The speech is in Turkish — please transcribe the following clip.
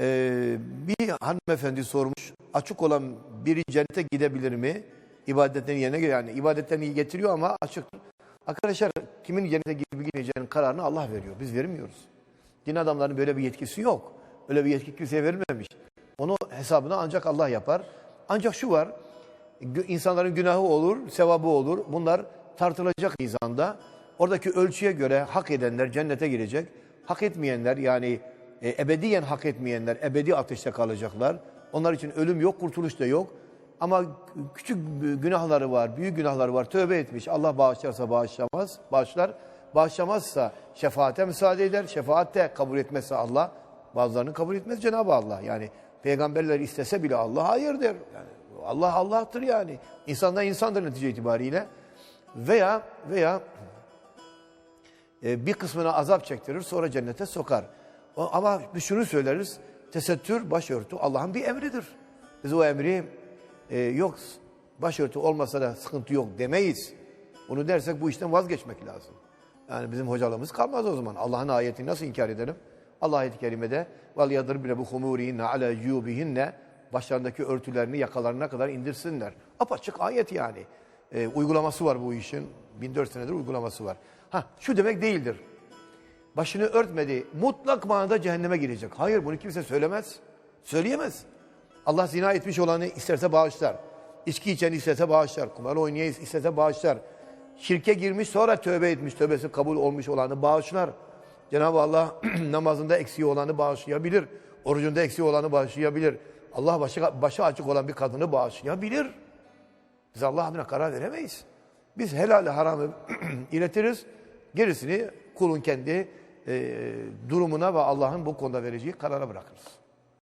Ee, bir hanımefendi sormuş. Açık olan biri cennete gidebilir mi? İbadetlerini yerine göre yani ibadetlerini getiriyor ama açık. Arkadaşlar kimin cennete gidip gitmeyeceğinin kararını Allah veriyor. Biz vermiyoruz. Din adamlarının böyle bir yetkisi yok. Öyle bir yetki kimseye verilmemiş. Onu hesabını ancak Allah yapar. Ancak şu var. insanların günahı olur, sevabı olur. Bunlar tartılacak mizanda. Oradaki ölçüye göre hak edenler cennete girecek. Hak etmeyenler yani e, ebediyen hak etmeyenler ebedi ateşte kalacaklar. Onlar için ölüm yok, kurtuluş da yok. Ama küçük günahları var, büyük günahları var. Tövbe etmiş. Allah bağışlarsa bağışlamaz, bağışlar. Bağışlamazsa şefaate müsaade eder. Şefaat de kabul etmezse Allah, bazılarını kabul etmez Cenab-ı Allah. Yani peygamberler istese bile Allah hayır der. Yani Allah Allah'tır yani. İnsandan insandır netice itibariyle. Veya veya e, bir kısmına azap çektirir sonra cennete sokar. Ama biz şunu söyleriz. Tesettür, başörtü Allah'ın bir emridir. Biz o emri e, yok başörtü olmasa da sıkıntı yok demeyiz. Onu dersek bu işten vazgeçmek lazım. Yani bizim hocalığımız kalmaz o zaman. Allah'ın ayetini nasıl inkar edelim? Allah ayet-i kerimede vel yadribne bu humurihinne ala cuyubihinne başlarındaki örtülerini yakalarına kadar indirsinler. Apaçık ayet yani. E, uygulaması var bu işin. 1400 senedir uygulaması var. Ha şu demek değildir. Başını örtmedi. Mutlak manada cehenneme girecek. Hayır bunu kimse söylemez. Söyleyemez. Allah zina etmiş olanı isterse bağışlar. İçki içen isterse bağışlar. Kumar oynayan isterse bağışlar. Şirke girmiş sonra tövbe etmiş. Tövbesi kabul olmuş olanı bağışlar. Cenab-ı Allah namazında eksiği olanı bağışlayabilir. Orucunda eksiği olanı bağışlayabilir. Allah başı, başı açık olan bir kadını bağışlayabilir. Biz Allah adına karar veremeyiz. Biz helal haramı iletiriz. Gerisini kulun kendi e, durumuna ve Allah'ın bu konuda vereceği karara bırakırız.